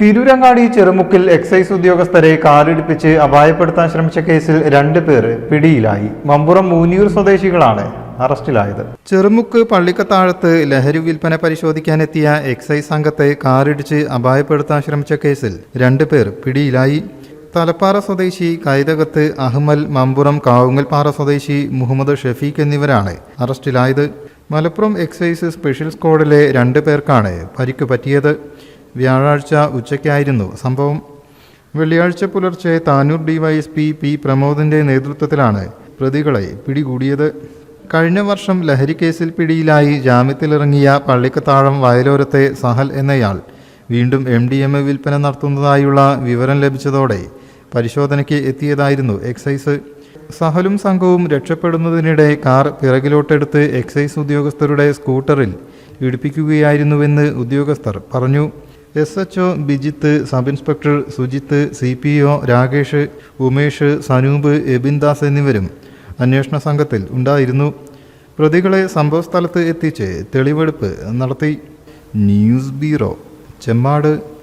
Tirurangadi ചെറുമുക്കിൽ excise ഉദ്യോഗസ്ഥരെ കാറിടിപ്പിച്ച് അപായപ്പെടുത്താൻ ശ്രമിച്ച കേസിൽ രണ്ട് പേർ പിടിയിലായി. മമ്പുറം മൂന്നിയൂർ സ്വദേശികളാണ് അറസ്റ്റിലായത്. ചെറുമുക്ക് പള്ളിക്കത്താഴത്ത് ലഹരി വിൽപ്പന പരിശോധിക്കാനെത്തിയ എക്സൈസ് സംഘത്തെ കാറിടിച്ച് അപായപ്പെടുത്താൻ ശ്രമിച്ച കേസിൽ രണ്ട് പേർ പിടിയിലായി. തലപ്പാറ സ്വദേശി കൈതകത്ത് അഹ്മൽ മമ്പുറം കാവുങ്ങൽപ്പാറ സ്വദേശി മുഹമ്മദ് ഷഫീഖ് എന്നിവരാണ് അറസ്റ്റിലായത്. മലപ്പുറം എക്സൈസ് സ്പെഷ്യൽ സ്ക്വാഡിലെ രണ്ട് പേർക്കാണ് പരിക്ക് പറ്റിയത്. വ്യാഴാഴ്ച ഉച്ചയ്ക്കായിരുന്നു സംഭവം. വെള്ളിയാഴ്ച പുലർച്ചെ താനൂർ ഡിവൈഎസ്പി പി പ്രമോദിന്റെ നേതൃത്വത്തിലാണ് പ്രതികളെ പിടികൂടിയത്. കഴിഞ്ഞ വർഷം ലഹരിക്കേസിൽ കേസിൽ പിടിയിലായി ജാമ്യത്തിലിറങ്ങിയ പള്ളിക്കത്താഴം വയലോരത്തെ സഹൽ എന്നയാൾ വീണ്ടും എം ഡി എം എ വിൽപ്പന നടത്തുന്നതായുള്ള വിവരം ലഭിച്ചതോടെ പരിശോധനയ്ക്ക് എത്തിയതായിരുന്നു എക്സൈസ്. സഹലും സംഘവും രക്ഷപ്പെടുന്നതിനിടെ കാർ പിറകിലോട്ടെടുത്ത് എക്സൈസ് ഉദ്യോഗസ്ഥരുടെ സ്കൂട്ടറിൽ ഇടിപ്പിക്കുകയായിരുന്നുവെന്ന് ഉദ്യോഗസ്ഥർ പറഞ്ഞു. S H O Bijith sub inspector Sujith C P O Rakesh Umesh Sanoop Ebindas എന്നിവരും അന്വേഷണ സംഘത്തിൽ ഉണ്ടായിരുന്നു. പ്രതികളെ സംഭവസ്ഥലത്ത് എത്തിച്ച് തെളിവെടുപ്പ് നടത്തി. News bureau Chemmad.